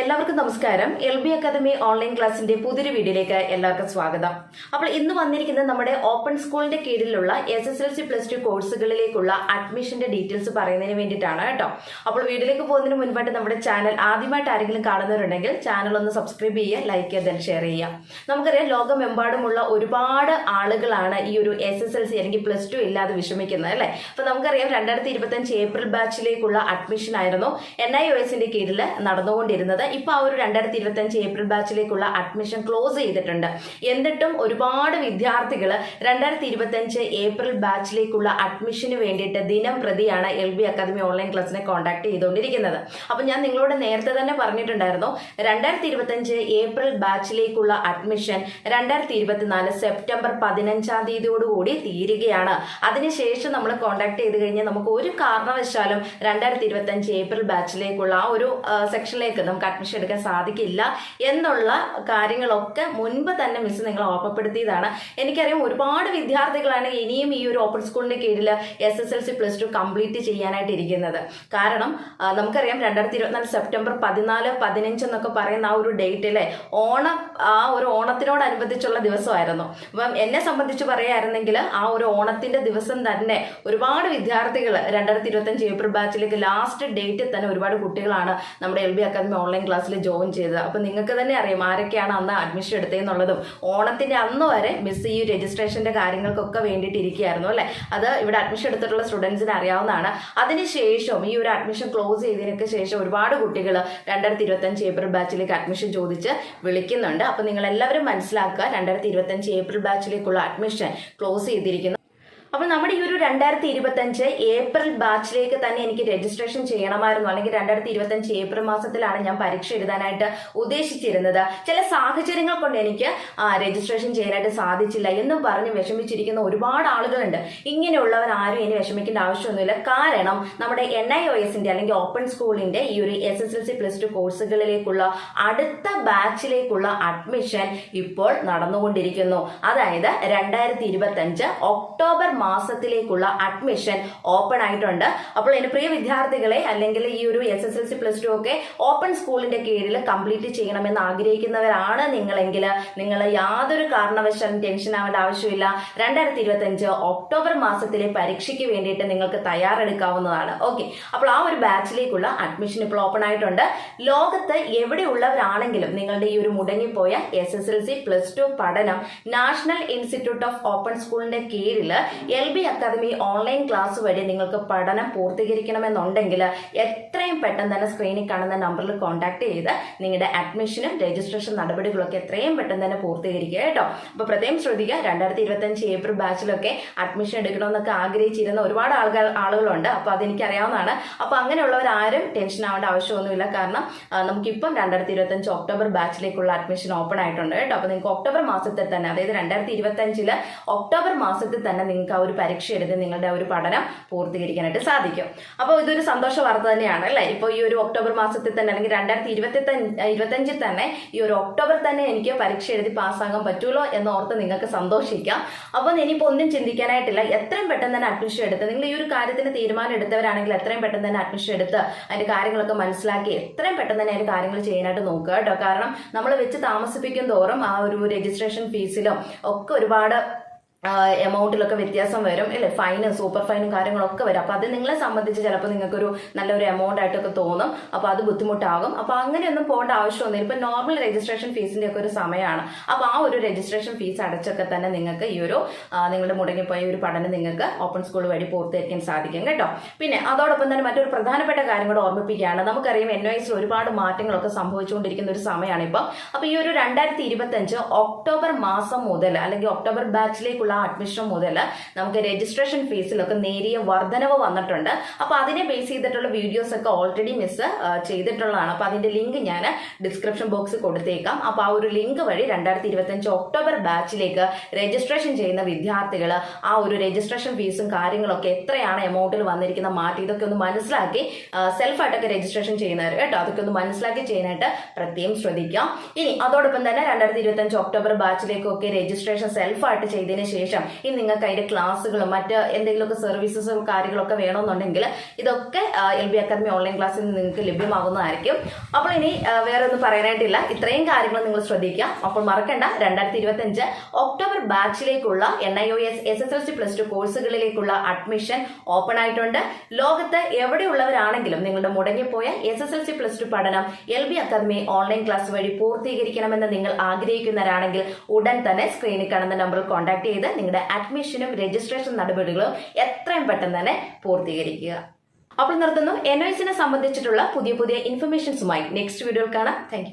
എല്ലാവർക്കും നമസ്കാരം. L B academy online ക്ലാസിന്റെ പുതിയൊരു വീഡിയോയിലേക്ക് എല്ലാവർക്കും സ്വാഗതം. അപ്പോൾ ഇന്ന് വന്നിരിക്കുന്നത് നമ്മുടെ ഓപ്പൺ സ്കൂളിന്റെ കീഴിലുള്ള S S L C plus two കോഴ്സുകളിലേക്കുള്ള അഡ്മിഷന്റെ ഡീറ്റെയിൽസ് പറയുന്നതിന് വേണ്ടിയിട്ടാണ് കേട്ടോ. അപ്പോൾ വീഡിയോയിലേക്ക് പോകുന്നതിന് മുൻപായിട്ട് നമ്മുടെ ചാനൽ ആദ്യമായിട്ട് ആരെങ്കിലും കാണുന്നവരുണ്ടെങ്കിൽ ചാനൽ ഒന്ന് സബ്സ്ക്രൈബ് ചെയ്യുക ലൈക്ക് ചെയ്യുക ഷെയർ ചെയ്യുക. നമുക്കറിയാം ലോകമെമ്പാടുമുള്ള ഒരുപാട് ആളുകളാണ് ഈ ഒരു എസ് എസ് എൽ സി അല്ലെങ്കിൽ പ്ലസ് ടു ഇല്ലാതെ വിഷമിക്കുന്നത് അല്ലേ? അപ്പോൾ നമുക്കറിയാം രണ്ടായിരത്തി ഇരുപത്തഞ്ച് ഏപ്രിൽ ബാച്ചിലേക്കുള്ള അഡ്മിഷൻ ആയിരുന്നു. എൻ ഐ ഒ എസിന്റെ കീഴിൽ നടന്നുകൊണ്ടിരുന്നത്. ഇപ്പൊ ആ ഒരു രണ്ടായിരത്തി ഇരുപത്തഞ്ച് ഏപ്രിൽ ബാച്ചിലേക്കുള്ള അഡ്മിഷൻ ക്ലോസ് ചെയ്തിട്ടുണ്ട്. എന്നിട്ടും ഒരുപാട് വിദ്യാർത്ഥികൾ രണ്ടായിരത്തി ഇരുപത്തഞ്ച് ഏപ്രിൽ ബാച്ചിലേക്കുള്ള അഡ്മിഷന് വേണ്ടിയിട്ട് ദിനം പ്രതിയാണ് എൽ ബി അക്കാദമി ഓൺലൈൻ ക്ലാസ്സിനെ കോൺടാക്ട് ചെയ്തുകൊണ്ടിരിക്കുന്നത്. അപ്പൊ ഞാൻ നിങ്ങളോട് നേരത്തെ തന്നെ പറഞ്ഞിട്ടുണ്ടായിരുന്നു രണ്ടായിരത്തി ഇരുപത്തഞ്ച് ഏപ്രിൽ ബാച്ചിലേക്കുള്ള അഡ്മിഷൻ രണ്ടായിരത്തി ഇരുപത്തിനാല് സെപ്റ്റംബർ പതിനഞ്ചാം തീയതിയോടുകൂടി തീരുകയാണ്. അതിനുശേഷം നമ്മൾ കോൺടാക്ട് ചെയ്ത് കഴിഞ്ഞാൽ നമുക്ക് ഒരു കാരണവശാലും രണ്ടായിരത്തി ഇരുപത്തഞ്ച് ഏപ്രിൽ ബാച്ചിലേക്കുള്ള ആ ഒരു സെക്ഷനിലേക്ക് നമുക്ക് അഡ്മിഷൻ എടുക്കാൻ സാധിക്കില്ല എന്നുള്ള കാര്യങ്ങളൊക്കെ മുൻപ് തന്നെ മിസ് നിങ്ങളെ ഓർമ്മപ്പെടുത്തിയതാണ്. എനിക്കറിയാം ഒരുപാട് വിദ്യാർത്ഥികളാണ് ഇനിയും ഈ ഒരു ഓപ്പൺ സ്കൂളിന്റെ കീഴിൽ S S L C plus two complete ചെയ്യാനായിട്ട് ഇരിക്കുന്നത്. കാരണം നമുക്കറിയാം രണ്ടായിരത്തി ഇരുപത്തിനാല് സെപ്റ്റംബർ പതിനാല് പതിനഞ്ച് എന്നൊക്കെ പറയുന്ന ആ ഒരു ഡേറ്റിലെ ഓണം ആ ഒരു ഓണത്തിനോടനുബന്ധിച്ചുള്ള ദിവസമായിരുന്നു. അപ്പം എന്നെ സംബന്ധിച്ച് പറയുകയായിരുന്നെങ്കിൽ ആ ഒരു ഓണത്തിന്റെ ദിവസം തന്നെ ഒരുപാട് വിദ്യാർത്ഥികൾ രണ്ടായിരത്തി ഇരുപത്തഞ്ച് ഏപ്രിൽ ബാച്ചിലേക്ക് ലാസ്റ്റ് ഡേറ്റിൽ തന്നെ ഒരുപാട് കുട്ടികളാണ് നമ്മുടെ എൽ ബി അക്കാദമി ഓൺലൈൻ ക്ലാസ്സിൽ ജോയിൻ ചെയ്തത്. അപ്പം നിങ്ങൾക്ക് തന്നെ അറിയാം ആരൊക്കെയാണ് അന്ന് അഡ്മിഷൻ എടുത്തതെന്നുള്ളതും. ഓണത്തിന്റെ അന്ന് വരെ മിസ് ഈ രജിസ്ട്രേഷന്റെ കാര്യങ്ങൾക്കൊക്കെ വേണ്ടിയിട്ട് ഇരിക്കുകയായിരുന്നു അല്ലേ? അത് ഇവിടെ അഡ്മിഷൻ എടുത്തിട്ടുള്ള സ്റ്റുഡൻസിന് അറിയാവുന്നതാണ്. അതിനുശേഷം ഈ ഒരു അഡ്മിഷൻ ക്ലോസ് ചെയ്തതിനൊക്കെ ശേഷം ഒരുപാട് കുട്ടികൾ രണ്ടായിരത്തി ഇരുപത്തഞ്ച് ഏപ്രിൽ ബാച്ചിലേക്ക് അഡ്മിഷൻ ചോദിച്ച് വിളിക്കുന്നുണ്ട്. അപ്പം നിങ്ങളെല്ലാവരും മനസ്സിലാക്കുക രണ്ടായിരത്തി ഇരുപത്തഞ്ച് ഏപ്രിൽ ബാച്ചിലേക്കുള്ള അഡ്മിഷൻ ക്ലോസ് ചെയ്തിരിക്കുന്നു. അപ്പോൾ നമ്മുടെ ഈ ഒരു രണ്ടായിരത്തി ഇരുപത്തഞ്ച് ഏപ്രിൽ ബാച്ചിലേക്ക് തന്നെ എനിക്ക് രജിസ്ട്രേഷൻ ചെയ്യണമായിരുന്നു. അല്ലെങ്കിൽ രണ്ടായിരത്തി ഇരുപത്തഞ്ച് ഏപ്രിൽ മാസത്തിലാണ് ഞാൻ പരീക്ഷ എഴുതാനായിട്ട് ഉദ്ദേശിച്ചിരുന്നത്. ചില സാഹചര്യങ്ങൾ കൊണ്ട് എനിക്ക് രജിസ്ട്രേഷൻ ചെയ്യാനായിട്ട് സാധിച്ചില്ല എന്നും പറഞ്ഞ് വിഷമിച്ചിരിക്കുന്ന ഒരുപാട് ആളുകളുണ്ട്. ഇങ്ങനെയുള്ളവർ ആരും ഇനി വിഷമിക്കേണ്ട ആവശ്യമൊന്നുമില്ല. കാരണം നമ്മുടെ എൻ ഐ ഒ എസിന്റെ അല്ലെങ്കിൽ ഓപ്പൺ സ്കൂളിന്റെ ഈ ഒരു S S L C plus two കോഴ്സുകളിലേക്കുള്ള അടുത്ത ബാച്ചിലേക്കുള്ള അഡ്മിഷൻ ഇപ്പോൾ നടന്നുകൊണ്ടിരിക്കുന്നു. അതായത് രണ്ടായിരത്തി ഇരുപത്തഞ്ച് ഒക്ടോബർ മാസത്തിലേക്കുള്ള അഡ്മിഷൻ ഓപ്പൺ ആയിട്ടുണ്ട്. അപ്പോൾ എന്റെ പ്രിയ വിദ്യാർത്ഥികളെ അല്ലെങ്കിൽ ഈ ഒരു S S L C plus two ഒക്കെ ഓപ്പൺ സ്കൂളിന്റെ കീഴിൽ കംപ്ലീറ്റ് ചെയ്യണമെന്ന് ആഗ്രഹിക്കുന്നവരാണ് നിങ്ങളെങ്കിൽ. നിങ്ങൾ യാതൊരു കാരണവശാലും ടെൻഷൻ ആവേണ്ട ആവശ്യമില്ല. രണ്ടായിരത്തി ഇരുപത്തഞ്ച് ഒക്ടോബർ മാസത്തിലെ പരീക്ഷയ്ക്ക് വേണ്ടിയിട്ട് നിങ്ങൾക്ക് തയ്യാറെടുക്കാവുന്നതാണ്. ഓക്കെ. അപ്പോൾ ആ ഒരു ബാച്ചിലേക്കുള്ള അഡ്മിഷൻ ഇപ്പോൾ ഓപ്പൺ ആയിട്ടുണ്ട്. ലോകത്ത് എവിടെയുള്ളവരാണെങ്കിലും നിങ്ങളുടെ ഈ ഒരു മുടങ്ങിപ്പോയ S S L C plus two പഠനം നാഷണൽ ഇൻസ്റ്റിറ്റ്യൂട്ട് ഓഫ് ഓപ്പൺ സ്കൂളിന്റെ കീഴിൽ L B academy online class വഴി നിങ്ങൾക്ക് പഠനം പൂർത്തീകരിക്കണമെന്നുണ്ടെങ്കിൽ എത്രയും പെട്ടെന്ന് തന്നെ സ്ക്രീനിൽ കാണുന്ന നമ്പറിൽ കോൺടാക്ട് ചെയ്ത് നിങ്ങളുടെ അഡ്മിഷനും രജിസ്ട്രേഷൻ നടപടികളൊക്കെ എത്രയും പെട്ടെന്ന് തന്നെ പൂർത്തീകരിക്കുക കേട്ടോ. അപ്പോൾ പ്രത്യേകം ശ്രദ്ധിക്കുക. രണ്ടായിരത്തി ഇരുപത്തഞ്ച് ഏപ്രിൽ ബാച്ചിലൊക്കെ അഡ്മിഷൻ എടുക്കണമെന്നൊക്കെ ആഗ്രഹിച്ചിരുന്ന ഒരുപാട് ആളുകൾ ആളുകളുണ്ട്. അപ്പോൾ അതെനിക്ക് അറിയാവുന്നതാണ് അപ്പോൾ അങ്ങനെയുള്ളവരാരും ടെൻഷൻ ആവേണ്ട ആവശ്യമൊന്നുമില്ല. കാരണം നമുക്കിപ്പം രണ്ടായിരത്തി ഇരുപത്തഞ്ച് ഒക്ടോബർ ബാച്ചിലേക്കുള്ള അഡ്മിഷൻ ഓപ്പൺ ആയിട്ടുണ്ട് കേട്ടോ. അപ്പോൾ നിങ്ങൾക്ക് ഒക്ടോബർ മാസത്തിൽ തന്നെ അതായത് രണ്ടായിരത്തി ഇരുപത്തഞ്ചിൽ ഒക്ടോബർ മാസത്തിൽ തന്നെ നിങ്ങൾക്ക് ഒരു പരീക്ഷ എഴുതി നിങ്ങളുടെ ഒരു പഠനം പൂർത്തീകരിക്കാനായിട്ട് സാധിക്കും. അപ്പോൾ ഇതൊരു സന്തോഷ വാർത്ത തന്നെയാണ് അല്ലേ? ഇപ്പോൾ ഈ ഒരു ഒക്ടോബർ മാസത്തിൽ തന്നെ അല്ലെങ്കിൽ രണ്ടായിരത്തി ഇരുപത്തി ഇരുപത്തഞ്ചിൽ തന്നെ ഈ ഒരു ഒക്ടോബർ തന്നെ എനിക്ക് പരീക്ഷ എഴുതി പാസ്സാകാൻ പറ്റുമല്ലോ എന്ന് ഓർത്ത് നിങ്ങൾക്ക് സന്തോഷിക്കാം. അപ്പോൾ ഇനിയിപ്പോൾ ഒന്നും ചിന്തിക്കാനായിട്ടില്ല. എത്രയും പെട്ടെന്ന് തന്നെ അഡ്മിഷൻ എടുത്ത് നിങ്ങൾ ഈ ഒരു കാര്യത്തിന് തീരുമാനം എടുത്തവരാണെങ്കിൽ എത്രയും പെട്ടെന്ന് തന്നെ അഡ്മിഷൻ എടുത്ത് അതിന്റെ കാര്യങ്ങളൊക്കെ മനസ്സിലാക്കി എത്രയും പെട്ടെന്ന് തന്നെ അതിന്റെ കാര്യങ്ങൾ ചെയ്യാനായിട്ട് നോക്കുക കേട്ടോ. കാരണം നമ്മൾ വെച്ച് താമസിപ്പിക്കും തോറും ആ ഒരു രജിസ്ട്രേഷൻ ഫീസിലും ഒക്കെ ഒരുപാട് എമൗണ്ടിലൊക്കെ വ്യത്യാസം വരും. അല്ലേ? ഫൈനും സൂപ്പർ ഫൈനും കാര്യങ്ങളൊക്കെ വരും. അപ്പോൾ അത് നിങ്ങളെ സംബന്ധിച്ച് ചിലപ്പോൾ നിങ്ങൾക്കൊരു നല്ലൊരു എമൗണ്ട് ആയിട്ടൊക്കെ തോന്നും. അപ്പോൾ അത് ബുദ്ധിമുട്ടാകും. അപ്പോൾ അങ്ങനെയൊന്നും പോകേണ്ട ആവശ്യമൊന്നുമില്ല ഇപ്പൊ നോർമൽ രജിസ്ട്രേഷൻ ഫീസിന്റെ ഒക്കെ ഒരു സമയമാണ് അപ്പോൾ ആ ഒരു രജിസ്ട്രേഷൻ ഫീസ് അടച്ചൊക്കെ തന്നെ നിങ്ങൾക്ക് ഈ ഒരു നിങ്ങളുടെ മുടങ്ങിപ്പോയ ഒരു പഠനം നിങ്ങൾക്ക് ഓപ്പൺ സ്കൂൾ വഴി പൂർത്തിയാക്കാൻ സാധിക്കും കേട്ടോ. പിന്നെ അതോടൊപ്പം തന്നെ മറ്റൊരു പ്രധാനപ്പെട്ട കാര്യം കൂടെ ഓർമ്മിപ്പിക്കുകയാണ്. നമുക്കറിയാം എൻ എസിൽ ഒരുപാട് മാറ്റങ്ങളൊക്കെ സംഭവിച്ചുകൊണ്ടിരിക്കുന്ന ഒരു സമയമാണ് ഇപ്പൊ. അപ്പോൾ ഈ ഒരു രണ്ടായിരത്തി ഇരുപത്തഞ്ച് ഒക്ടോബർ മാസം മുതൽ അല്ലെങ്കിൽ ഒക്ടോബർ ബാച്ചിലേക്കുള്ള അഡ്മിഷൻ മുതൽ നമുക്ക് രജിസ്ട്രേഷൻ ഫീസിലൊക്കെ നേരിയ വർധനവ് വന്നിട്ടുണ്ട്. അപ്പോൾ അതിനെ ബേസ് ചെയ്തിട്ടുള്ള വീഡിയോസ് ഒക്കെ ഓൾറെഡി മിസ് ചെയ്തിട്ടുള്ളതാണ്. അപ്പോൾ അതിന്റെ ലിങ്ക് ഞാൻ ഡിസ്ക്രിപ്ഷൻ ബോക്സിൽ കൊടുത്തേക്കാം. അപ്പോൾ ആ ഒരു ലിങ്ക് വഴി രണ്ടായിരത്തി ഇരുപത്തഞ്ച് ഒക്ടോബർ ബാച്ചിലേക്ക് രജിസ്ട്രേഷൻ ചെയ്യുന്ന വിദ്യാർത്ഥികൾ ആ ഒരു രജിസ്ട്രേഷൻ ഫീസും കാര്യങ്ങളൊക്കെ എത്രയാണ് എമൗണ്ടിൽ വന്നിരിക്കുന്ന മാറ്റി? ഇതൊക്കെ ഒന്ന് മനസ്സിലാക്കി സെൽഫായിട്ടൊക്കെ രജിസ്ട്രേഷൻ ചെയ്യുന്നവർ കേട്ടോ. അതൊക്കെ ഒന്ന് മനസ്സിലാക്കി ചെയ്യാനായിട്ട് പ്രത്യേകം ശ്രദ്ധിക്കാം. ഇനി അതോടൊപ്പം തന്നെ രണ്ടായിരത്തി ഇരുപത്തഞ്ച് ഒക്ടോബർ ബാച്ചിലേക്കൊക്കെ രജിസ്ട്രേഷൻ സെൽഫായിട്ട് ചെയ്തതിന് ശേഷം ശേഷം ഇനി നിങ്ങൾക്ക് അതിന്റെ ക്ലാസ്സുകളും മറ്റ് എന്തെങ്കിലുമൊക്കെ സർവീസസും കാര്യങ്ങളൊക്കെ വേണമെന്നുണ്ടെങ്കിൽ ഇതൊക്കെ എൽ ബി അക്കാദമി ഓൺലൈൻ ക്ലാസ്സിൽ നിങ്ങൾക്ക് ലഭ്യമാകുന്നതായിരിക്കും. അപ്പോൾ ഇനി വേറെ ഒന്നും പറയാനായിട്ടില്ല. ഇത്രയും കാര്യങ്ങൾ നിങ്ങൾ ശ്രദ്ധിക്കുക. അപ്പോൾ മറക്കണ്ട. രണ്ടായിരത്തി ഇരുപത്തി അഞ്ച് October ബാച്ചിലേക്കുള്ള N I O S S S L C plus two കോഴ്സുകളിലേക്കുള്ള admission open ആയിട്ടുണ്ട്. ലോകത്ത് എവിടെയുള്ളവരാണെങ്കിലും നിങ്ങളുടെ മുടങ്ങിപ്പോയ S S L C plus two പഠനം L B academy online class വഴി പൂർത്തീകരിക്കണമെന്ന് നിങ്ങൾ ആഗ്രഹിക്കുന്നവരാണെങ്കിൽ ഉടൻ തന്നെ സ്ക്രീനിൽ കാണുന്ന നമ്പറിൽ കോൺടാക്ട് ചെയ്ത് നിങ്ങളുടെ അഡ്മിഷനും രജിസ്ട്രേഷൻ നടപടികളും എത്രയും പെട്ടെന്ന് തന്നെ പൂർത്തീകരിക്കുക. അപ്പോൾ നിർത്തുന്നു. എൻ സംബന്ധിച്ചിട്ടുള്ള പുതിയ പുതിയ ഇൻഫർമേഷൻസുമായി നെക്സ്റ്റ് വീഡിയോയിൽ കാണാം. താങ്ക്